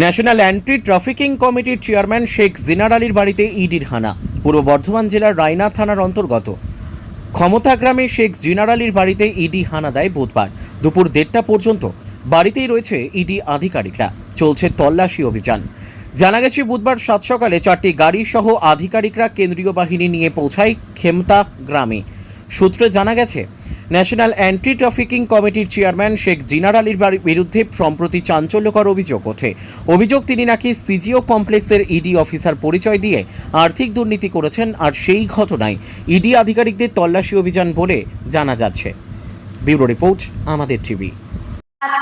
National anti trafficking কমিটির chairman Sheikh জিনার আলীর বাড়িতে ইডির হানা, পূর্ব বর্ধমান জেলার রায়না থানার অন্তর্গত। ক্ষমতা গ্রামে শেখ জিনার আলীর বাড়িতে ইডি হানা দেয় বুধবার। দুপুর দেড়টা পর্যন্ত বাড়িতেই রয়েছে ইডি আধিকারিকরা। চলছে তল্লাশি অভিযান। জানা গেছে, বুধবার সাত সকালে চারটি গাড়ি সহ আধিকারিকরা কেন্দ্রীয় বাহিনী নিয়ে পৌঁছায় খেমতা গ্রামে। সূত্রে জানা গেছে ন্যাশনাল অ্যান্টি ট্রাফিকিং কমিটির চেয়ারম্যান শেখ জিনার আলীর বিরুদ্ধে সম্প্রতি চাঞ্চল্যকর অভিযোগ ওঠে। অভিযোগ তিনি নাকি সিজিও কমপ্লেক্সের ইডি অফিসার পরিচয় দিয়ে আর্থিক দুর্নীতি করেছেন আর সেই ঘটনায় ইডি আধিকারিকদের তল্লাশি অভিযান বলে জানা যাচ্ছে। ব্যুরো রিপোর্ট, আমাদের টিভি।